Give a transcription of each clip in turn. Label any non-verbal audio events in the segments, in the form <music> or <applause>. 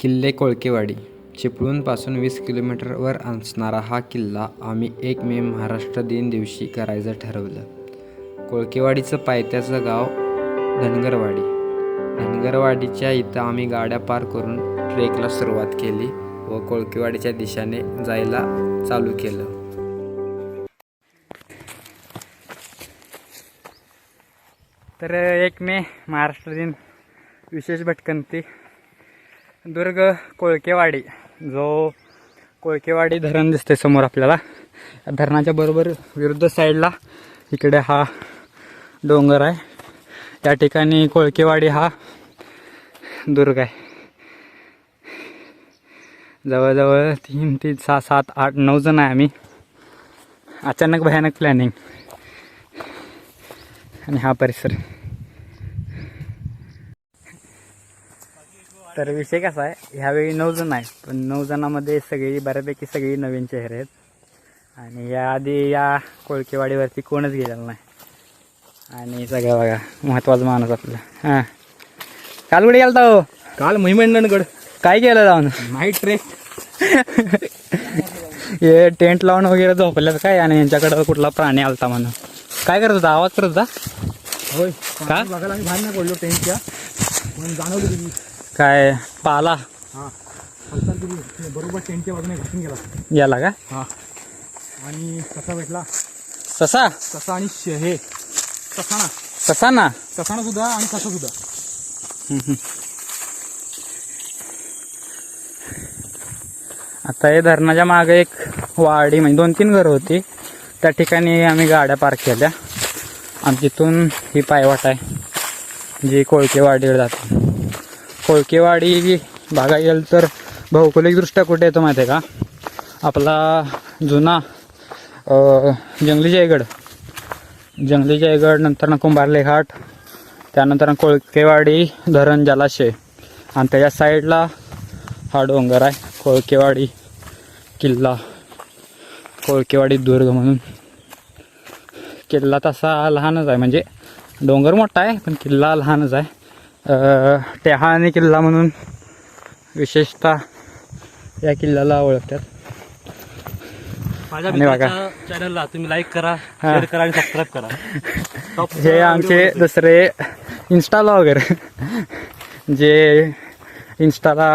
किल्ले कोळकेवाडी चिपळूणपासून वीस किलोमीटरवर असणारा हा किल्ला आम्ही एक मे महाराष्ट्र दिन दिवशी करायचं ठरवलं. कोळकेवाडीचं पायथ्याचं गाव धनगरवाडी. धनगरवाडीच्या इथं आम्ही गाड्या पार करून ट्रेकला सुरुवात केली व कोळकेवाडीच्या दिशेने जायला चालू केलं. तर एक मे महाराष्ट्र दिन. विशेष भटकंती. दुर्ग कोळकेवाडी. जो कोळकेवाडी धरण दिसते समोर आपल्याला. धरणाच्या बरोबर विरुद्ध साईडला इकडे हा डोंगर आहे. या ठिकाणी कोळकेवाडी हा दुर्ग आहे. जवळजवळ तीन तीन सहा सात आठ नऊ जण आहे आम्ही. अचानक भयानक प्लॅनिंग आणि हा परिसर. तर विषय कसा आहे? ह्यावेळी नऊ जण आहे पण नऊ जणांमध्ये सगळी बऱ्यापैकी सगळी नवीन चेहरे आहेत. आणि याआधी या कोळकेवाडीवरती कोणच गेलेलं नाही. आणि सगळं बघा महत्त्वाचा माणूस आपला. हां. काल कुठे गेलता हो? काल महिमंडणगड. काय केलं जाऊन? नाईट ट्रेक हे टेंट लावून वगैरे झोपल्यात काय? आणि यांच्याकडं कुठला प्राणी आलता म्हणून. काय करत होता? आवाज करत होता? होय. का? बघायला आम्ही बाहेर नाही पडलो टेंटच्या जाणवली काय पाला? हा. बरोबर टेंटच्या बाजूने घासून गेला याला का? हा. आणि कसा भेटला? ससा? कसा आणि श- हे ससाणा? ससा ना ससाणा सुद्धा आणि कसा सुद्धा. आता हे धरणाच्या मागे एक वाडी म्हणजे दोन तीन घरं होती. त्या ठिकाणी आम्ही गाड्या पार्क केल्या. आणि तिथून ही पायवाट आहे. जी कोळकेवाडीवर जाते. कोळकेवाडी भागा येईल तर भौगोलिकदृष्ट्या कुठे येतो माहिती आहे का? आपला जुना जंगली जयगड. जंगली जयगड नंतर ना कुंभारले घाट त्यानंतर कोळकेवाडी धरण जलाशय. आणि त्याच्या साईडला हा डोंगर आहे कोळकेवाडी किल्ला. कोळकेवाडी दुर्ग म्हणून. किल्ला तसा लहानच आहे म्हणजे डोंगर मोठा आहे पण किल्ला लहानच आहे. टेहाळणी किल्ला म्हणून विशेषतः या किल्ल्याला ओळखतात. माझ्या. चॅनलला तुम्ही लाईक करा. शेअर करा आणि सबस्क्राईब करा. <laughs> हे आमचे दुसरे इन्स्टाला वगैरे जे इन्स्टाला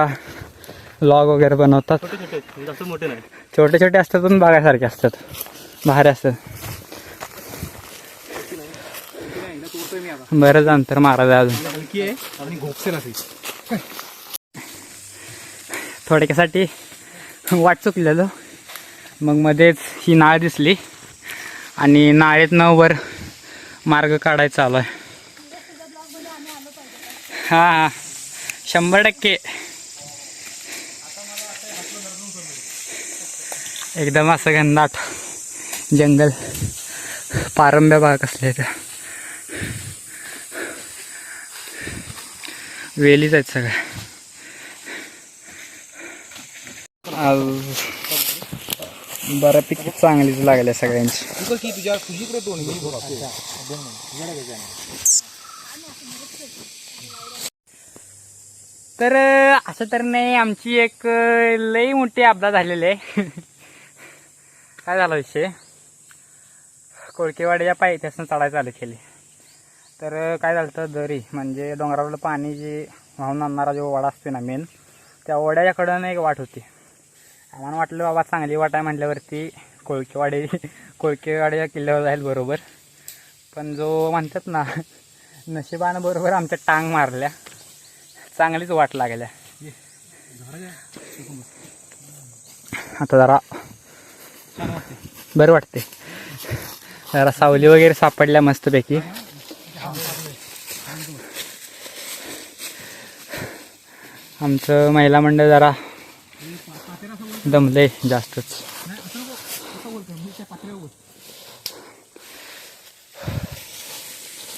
लॉग वगैरे बनवतात. छोटे छोटे जास्त मोठे नाही. छोटे छोटे असतात पण बघायसारखे असतात. भारी असतात. बरंच अंतर आहे अजून. हलकी आहे आणि घोपसे नसेल थोडक्यासाठी वाट चुकलेलो. मग मध्येच ही नाळ दिसली. आणि नाळेतनं वर मार्ग काढायचा चालू आहे. हां हां. शंभर टक्के. एकदम असं घनदाट जंगल. पारंब्या भाग असले वेलीच आहेत सगळ्या. आज बऱ्यापैकी चांगलीच लागल्या सगळ्यांची. तर असं तर नाही आमची एक लई मोठी अपघात झालेली आहे. <laughs> काय झाला विषय? कोळकेवाडीच्या पायथ्यासून चढायला चालू केली तर काय झालं होतं दरी म्हणजे डोंगरावरलं पाणी जे वाहून आणणारा जो वडा असतो ना मेन त्या वड्याच्याकडनं एक वाट होती. आम्हाला वाटलं बाबा चांगली वाट आहे म्हटल्यावरती कोळकेवाडी कोळकेवाड्या किल्ल्यावर जाईल बरोबर. पण जो म्हणतात ना नशिबानं बरोबर आमच्या टांग मारल्या. चांगलीच वाट लागल्या. आता जरा बरं वाटते जरा सावली वगैरे सापडल्या मस्तपैकी. आमचं महिला मंडळ जरा दमले जास्तच.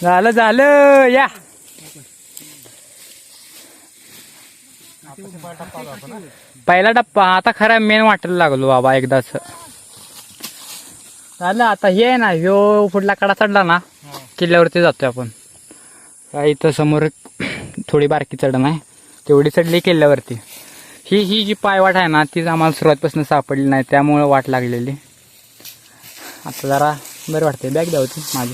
झालं झालं या. पहिला टप्पा आता खरा मेन वाटायला लागलो बाबा एकदाच झालं आता हे आहे ना ह्यो पुढला कडा चढला ना किल्ल्यावरती जातोय आपण. काही इथं समोर थोडी बारकी चढण आहे. तेवढी चढली किल्ल्यावरती. ही ही जी पायवाट आहे ना तीच आम्हाला सुरुवातपासून सापडली नाही त्यामुळं वाट लागलेली. आता जरा बरं वाटते बॅग द्या होती माझी.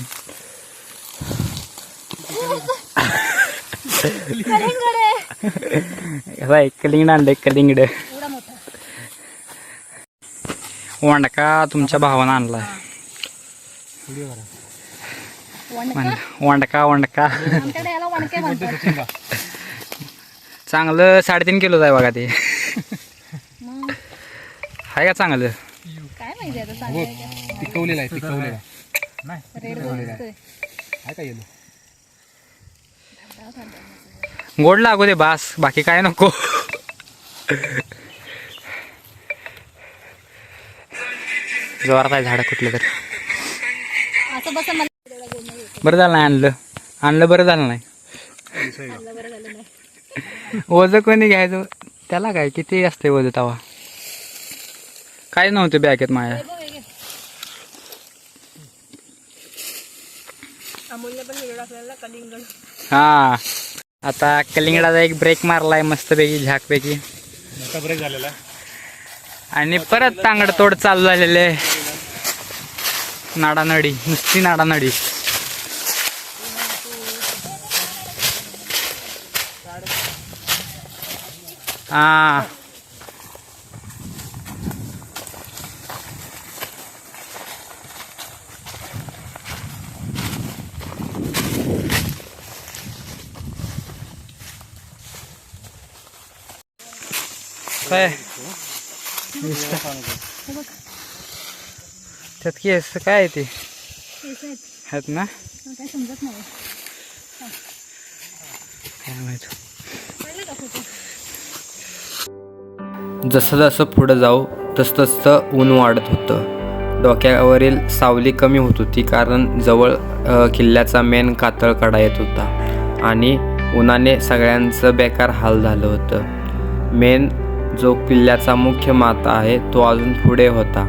आहे कलिंगड आणलं कलिंगड. वंडका तुमच्या भावानं आणलाय. वंडका? वंडका आमच्याकडे याला वणके म्हणतात चांगलं साडेतीन किलोच आहे बघा ते. मग? आहे का चांगलं? काय माहिती आता सांगायचं पिकवलेला आहे पिकवलेला आहे का येलो गोड लागू दे बास बाकी काय नको. जोरात आहे झाड कुठलं तर. असं बस मला. बरं झालं नाही आणलं. आणलं बरं झालं नाही. बरं झालं. नाही वजं कोणी घ्यायचं? त्याला काय? किती असते वजं तवा? काय नव्हतं बॅगेत कलिंगड. हा. आता कलिंगडाचा एक ब्रेक मारलाय मस्तपैकी झाकपैकी. ब्रेक झालेला आहे. आणि परत तांगडतोड चालू झालेले नाडानडी नुसती नाडानडी. हा काय त्यात की असं काय आहे ते आहेत ना काय समजत नाही काय माहीत जसं जसं पुढं जाऊ तस तसं ऊन वाढत होतं. डोक्यावरील सावली कमी होत होती कारण जवळ किल्ल्याचा मेन कातळ कडा येत होता आणि उन्हाने सगळ्यांचं बेकार हाल झालं होतं. मेन जो किल्ल्याचा मुख्य माता आहे तो अजून पुढे होता.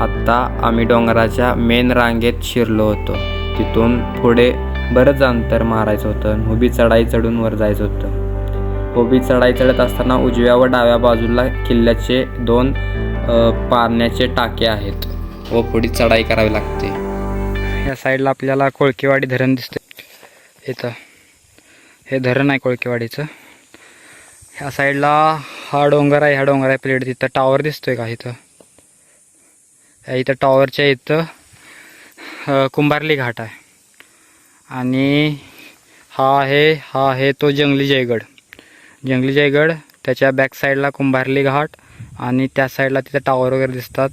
आत्ता आम्ही डोंगराच्या मेन रांगेत शिरलो होतो. तिथून पुढे बरंच अंतर मारायचं होतं उभी चढाई चढून वर जायचं होतं. उभी चढाई चढत असताना उजव्या व डाव्या बाजूला किल्ल्याचे दोन पाण्याचे टाके आहेत. व पुढे चढाई करावी लागते. या साईडला आपल्याला कोळकेवाडी धरण दिसते इथं. हे धरण आहे कोळकेवाडीचं. ह्या साईडला हा डोंगर आहे. ह्या डोंगर आहे प्लेट तिथं टॉवर दिसतोय का इथं? ह्या इथं टॉवरच्या इथं कुंभारली घाट आहे. आणि हा आहे हा आहे तो जंगली जयगड. जंगली जयगड त्याच्या बॅक साईडला कुंभारली घाट आणि त्या साईडला तिथं टॉवर वगैरे दिसतात.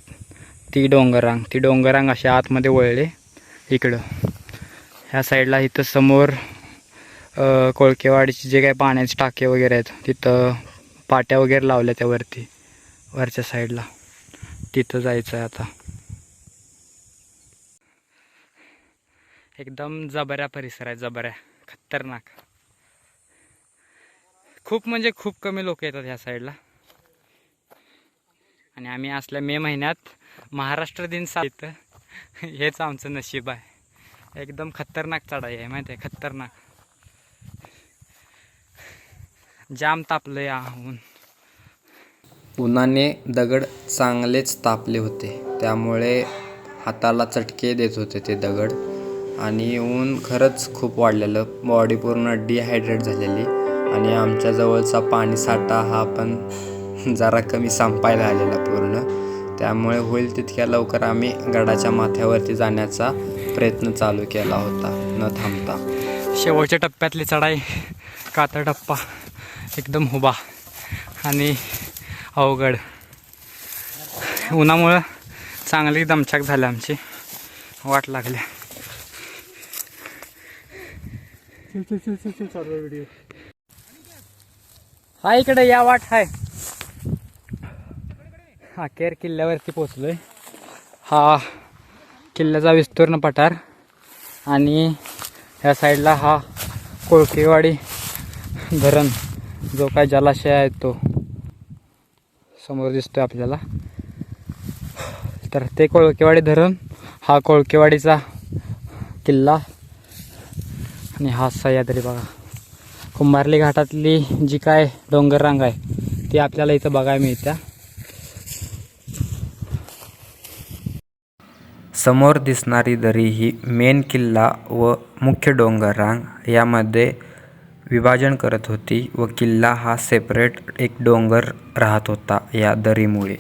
ती डोंगररांग ती डोंगररांग अशी आतमध्ये वळले इकडं. ह्या साईडला इथं समोर कोळकेवाडीचे जे काही पाण्याचे टाके वगैरे आहेत तिथं पाट्या वगैरे लावल्या त्यावरती वरच्या साईडला तिथं जायचं आहे आता. एकदम जबऱ्या परिसर आहे जबऱ्या. खतरनाक. खूप म्हणजे खूप कमी लोक येतात ह्या साईडला आणि आम्ही असल्या मे महिन्यात महाराष्ट्र दिन साहित्य हेच आमचं नशीब आहे. एकदम खतरनाक चढाई आहे माहिती आहे खतरनाक. जाम तापलं या ऊन उन्हाने दगड चांगलेच तापले होते. त्यामुळे हाताला चटके देत होते ते दगड. आणि ऊन खरंच खूप वाढलेलं. बॉडी पूर्ण डिहायड्रेट झालेली. आणि आमच्या जवळचा पाणी साठा हा पण जरा कमी संपायला आलेला पूर्ण. त्यामुळे होईल तितक्या लवकर आम्ही गडाच्या माथ्यावरती जाण्याचा प्रयत्न चालू केला होता. न थांबता. शेवटच्या टप्प्यातली चढाई कातर टप्पा एकदम हुबा आणि अवघड. उन्हामुळं चांगली दमछाक झाली आमची. वाट लागली. चल चल चल चल चल चालू व्हिडिओ हा इकडे या वाट हाय. केर किल्ल्यावरती पोचलोय हा किल्ल्याचा विस्तीर्ण पठार. आणि ह्या साईडला हा कोळकेवाडी धरण जो काय जलाशय आहे तो समोर दिसतोय आपल्याला. तर ते कोळकेवाडी धरण हा कोळकेवाडीचा किल्ला. आणि हा सह्याद्री बघा. कुंभारली घाटातली जी काय डोंगर रांग आहे ती आपल्याला इथं बघायला मिळत्या. समोर दिसणारी दरी ही मेन किल्ला व मुख्य डोंगर रांग. यामध्ये विभाजन करत होती व किल्ला हा सेपरेट एक डोंगर राहत होता या दरीमुळे.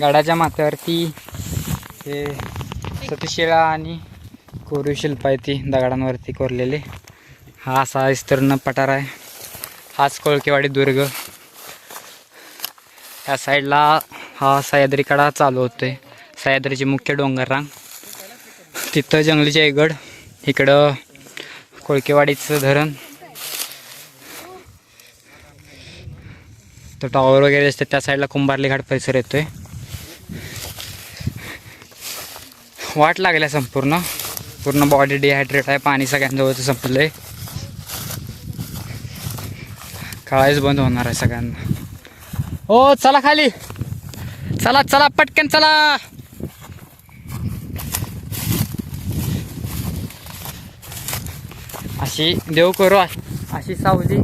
गडाच्या माथ्यावरती हे सतीशिळा आणि कोरीव शिल्प आहे ती दगडांवरती कोरलेली. हा असा विस्तीर्ण पठार आहे. हाच कोळकेवाडी दुर्ग. या साईडला हा सह्याद्री कडा चालू होतोय. सह्याद्रीची मुख्य डोंगर रांग तिथं जंगली जयगड इकडं कोळकेवाडीचं धरण. तो टॉवर वगैरे असते त्या साईडला कुंभारली घाट परिसर येतोय. वाट लागल्या संपूर्ण. पूर्ण बॉडी डिहायड्रेट आहे पाणी सगळ्यांजवळचं संपलंय. कळायच बंद होणार आहे सगळ्यांना. हो चला खाली. चला चला पटकन चला. अशी देव करू अशी सावली.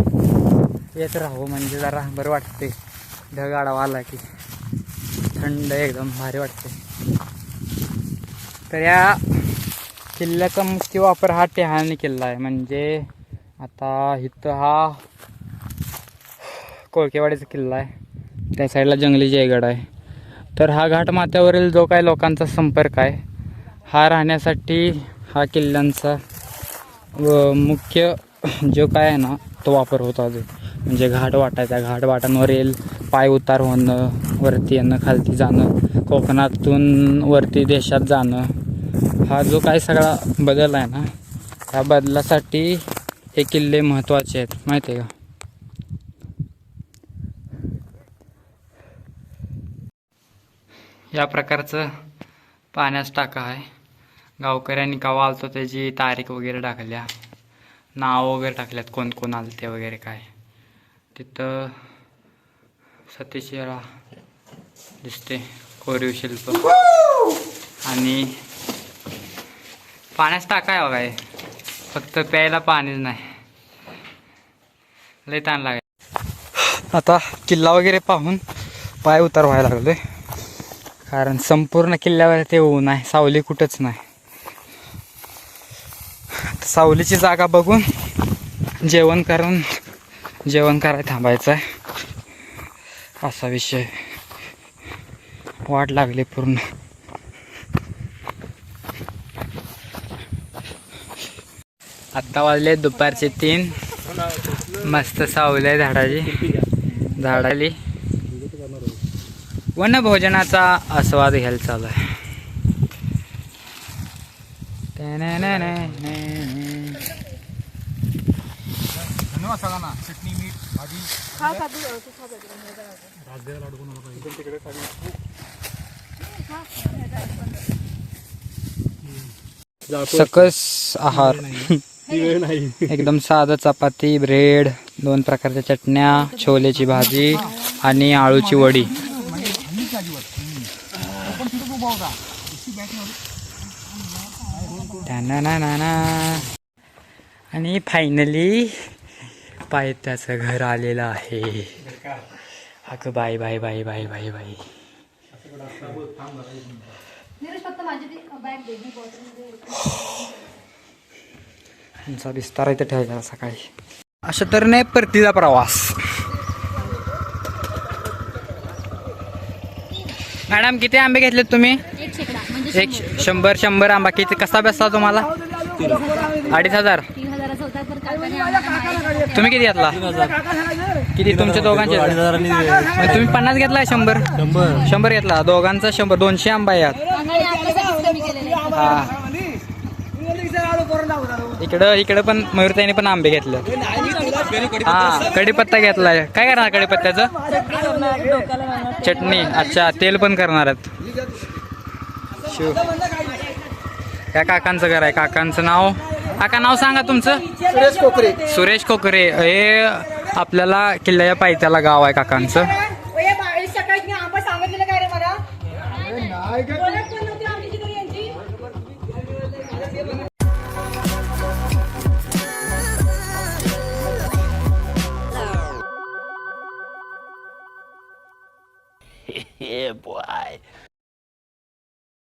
येत राहू म्हणजे जरा बरं वाटते ढग आडावा आला की थंड एकदम भारी वाटते तर या किल्ल्याचा मुख्य वापर हा टेहाळणी किल्ला आहे. म्हणजे आता इथं हा कोळकेवाडीचा किल्ला आहे. त्या साईडला जंगली जयगड आहे. तर हा घाटमाथ्यावरील जो काही लोकांचा संपर्क आहे हा राहण्यासाठी हा किल्ल्यांचा व मुख्य जो काय आहे ना तो वापर होता अजून. म्हणजे घाट वाटायचा. घाट वाटांवरील पाय उतार होणं वरती येणं खालती जाणं कोकणातून वरती देशात जाणं हा जो काय सगळा बदल आहे ना ह्या बदलासाठी हे किल्ले महत्त्वाचे आहेत माहिती आहे का? या प्रकारचं पाण्यास टाका आहे. गावकऱ्यांनी केव्हा आलतो त्याची तारीख वगैरे टाकल्या नाव वगैरे टाकल्यात कोण कोण आलते वगैरे काय. तिथं सतीशिळा दिसते कोरीव शिल्प. आणि पाण्याचा टाका आहे बघा हे. फक्त प्यायला पाणीच नाही. लय ताण लागाय आता किल्ला वगैरे पाहून पाय उतार व्हायला लागलोय. कारण संपूर्ण किल्ल्यावर ते ऊन आहे सावली कुठंच नाही. आता सावलीची जागा बघून जेवण करून जेवण करायला थांबायचं आहे असा विषय वाट लागली पूर्ण. आत्ता वाजले दुपारचे तीन. मस्त सावली आहे झाडाची. झाडाली. वनभोजनाचा आस्वाद घ्यायला चालू आहे. सकस आहार. तू वेळ नाही. एकदम साधं चपाती ब्रेड दोन प्रकारच्या चटण्या छोलेची भाजी आणि आळूची वडी. ना आणि फायनली पायथ्याचं घर आलेलं आहे. अगं bye bye bye bye bye bye फक्त माझी ती बॅग दे मी बॉटलमध्ये आमचा विस्तार इथं ठेवायचा सकाळी. अशा तऱ्हेने परतीचा प्रवास. मॅडम किती आंबे घेतलेत तुम्ही? एक म्हणजे शंभर शंभर आंबा. किती कसा बसला तुम्हाला? अडीच हजार. तर तुम्ही किती घेतला? किती? तुमच्या दोघांचे? तुम्ही पन्नास घेतला शंभर? शंभर. घेतला. दोघांचा शंभर. दोनशे आंबा यात. हा. इकडं इकडं पण मयूरताईने पण आंबे घेतले. हा कढीपत्ता घेतलाय काय करणार कढीपत्त्याचं? चटणी. अच्छा तेल पण करणार आहेत. शिव. या काकांचं घर आहे. काकांचं नाव? काका नाव सांगा तुमचं. सुरेश कोकरे. सुरेश कोकरे. हे आपल्याला किल्ल्याच्या पायथ्याला गाव आहे काकांचं.